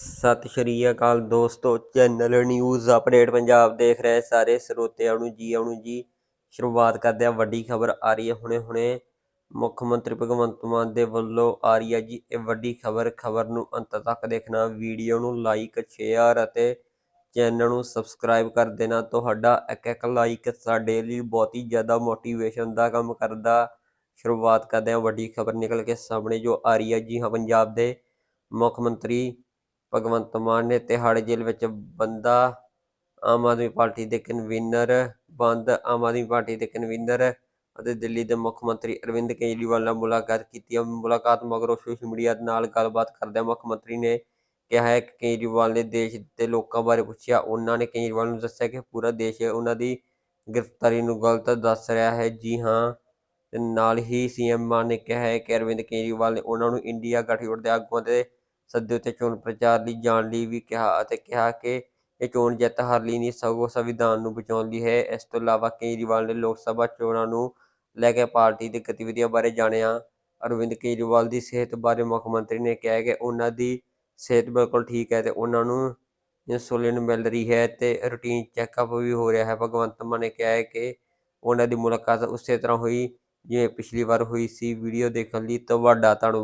ਸਤਿ ਸ਼੍ਰੀ ਅਕਾਲ ਦੋਸਤੋ, channel news update Punjab ਦੇਖ ਰਹੇ ਸਾਰੇ ਸਰੋਤਿਆਂ ਨੂੰ ਜੀ, ਆਉਣ ਜੀ। ਸ਼ੁਰੂਆਤ ਕਰਦੇ ਆ ਵੱਡੀ ਖਬਰ ਆ ਰਹੀ ਹੈ ਹੁਣੇ ਹੁਣੇ। ਮੁੱਖ ਮੰਤਰੀ ਭਗਵੰਤ ਮਾਨ ਦੇ ਵੱਲੋਂ ਆ ਰਹੀ ਹੈ ਜੀ ਇਹ ਵੱਡੀ ਖਬਰ। ਖਬਰ ਨੂੰ ਅੰਤ ਤੱਕ ਦੇਖਣਾ, ਵੀਡੀਓ ਨੂੰ ਲਾਈਕ, ਸ਼ੇਅਰ ਅਤੇ ਚੈਨਲ ਨੂੰ ਸਬਸਕ੍ਰਾਈਬ ਕਰ ਦੇਣਾ। ਤੁਹਾਡਾ ਇੱਕ ਇੱਕ ਲਾਈਕ ਸਾਡੇ ਲਈ ਬਹੁਤ ਹੀ ਜ਼ਿਆਦਾ ਮੋਟੀਵੇਸ਼ਨ ਦਾ ਕੰਮ ਕਰਦਾ। ਸ਼ੁਰੂਆਤ ਕਰਦੇ ਹਾਂ, ਵੱਡੀ ਖਬਰ ਨਿਕਲ ਕੇ ਸਾਹਮਣੇ ਜੋ ਆ ਰਹੀ ਹੈ ਜੀ ਹਾਂ ਪੰਜਾਬ ਦੇ ਮੁੱਖ ਮੰਤਰੀ ਭਗਵੰਤ ਮਾਨ ਨੇ ਤਿਹਾੜ ਜੇਲ੍ਹ ਵਿੱਚ ਬੰਦਾ ਆਮ ਆਦਮੀ ਪਾਰਟੀ ਦੇ ਕਨਵੀਨਰ, ਬੰਦ ਆਮ ਆਦਮੀ ਪਾਰਟੀ ਦੇ ਕਨਵੀਨਰ ਅਤੇ ਦਿੱਲੀ ਦੇ ਮੁੱਖ ਮੰਤਰੀ ਅਰਵਿੰਦ ਕੇਜਰੀਵਾਲ ਨਾਲ ਮੁਲਾਕਾਤ ਕੀਤੀ। ਮੁਲਾਕਾਤ ਮਗਰੋਂ ਸੋਸ਼ਲ ਮੀਡੀਆ ਨਾਲ ਗੱਲਬਾਤ ਕਰਦਿਆਂ ਮੁੱਖ ਮੰਤਰੀ ਨੇ ਕਿਹਾ ਹੈ ਕਿ ਕੇਜਰੀਵਾਲ ਨੇ ਦੇਸ਼ ਦੇ ਲੋਕਾਂ ਬਾਰੇ ਪੁੱਛਿਆ। ਉਹਨਾਂ ਨੇ ਕੇਜਰੀਵਾਲ ਨੂੰ ਦੱਸਿਆ ਕਿ ਪੂਰਾ ਦੇਸ਼ ਉਹਨਾਂ ਦੀ ਗ੍ਰਿਫਤਾਰੀ ਨੂੰ ਗਲਤ ਦੱਸ ਰਿਹਾ ਹੈ। ਜੀ ਹਾਂ, ਤੇ ਨਾਲ ਹੀ ਸੀਐਮ ਮਾਨ ਨੇ ਕਿਹਾ ਹੈ ਕਿ ਅਰਵਿੰਦ ਕੇਜਰੀਵਾਲ ਨੇ ਉਹਨਾਂ ਨੂੰ ਇੰਡੀਆ ਗਠਜੋੜ ਦੇ ਆਗੂਆਂ ਦੇ ਸੱਦੇ ਉੱਤੇ ਚੋਣ ਪ੍ਰਚਾਰ ਲਈ ਜਾਣ ਲਈ ਵੀ ਕਿਹਾ ਅਤੇ ਕਿਹਾ ਕਿ ਇਹ ਚੋਣ ਜਿੱਤ ਹਾਰ ਲਈ ਨਹੀਂ, ਸਗੋਂ ਸੰਵਿਧਾਨ ਨੂੰ ਬਚਾਉਣ ਲਈ ਹੈ। ਇਸ ਤੋਂ ਇਲਾਵਾ ਕੇਜਰੀਵਾਲ ਨੇ ਲੋਕ ਸਭਾ ਚੋਣਾਂ ਨੂੰ ਲੈ ਕੇ ਪਾਰਟੀ ਦੀ ਗਤੀਵਿਧੀਆਂ ਬਾਰੇ ਜਾਣਿਆ। ਅਰਵਿੰਦ ਕੇਜਰੀਵਾਲ ਦੀ ਸਿਹਤ ਬਾਰੇ ਮੁੱਖ ਮੰਤਰੀ ਨੇ ਕਿਹਾ ਕਿ ਉਹਨਾਂ ਦੀ ਸਿਹਤ ਬਿਲਕੁਲ ਠੀਕ ਹੈ ਤੇ ਉਹਨਾਂ ਨੂੰ ਇਨਸੂਲਿਨ ਮਿਲ ਰਹੀ ਹੈ ਤੇ ਰੂਟੀਨ ਚੈੱਕਅਪ ਵੀ ਹੋ ਰਿਹਾ ਹੈ। ਭਗਵੰਤ ਮਾਨ ਨੇ ਕਿਹਾ ਹੈ ਕਿ ਉਹਨਾਂ ਦੀ ਮੁਲਾਕਾਤ ਉਸੇ ਤਰ੍ਹਾਂ ਹੋਈ ਜਿਵੇਂ ਪਿਛਲੀ ਵਾਰ ਹੋਈ ਸੀ। ਵੀਡੀਓ ਦੇਖਣ ਲਈ ਤੁਹਾਡਾ ਧੰਨਵਾਦ।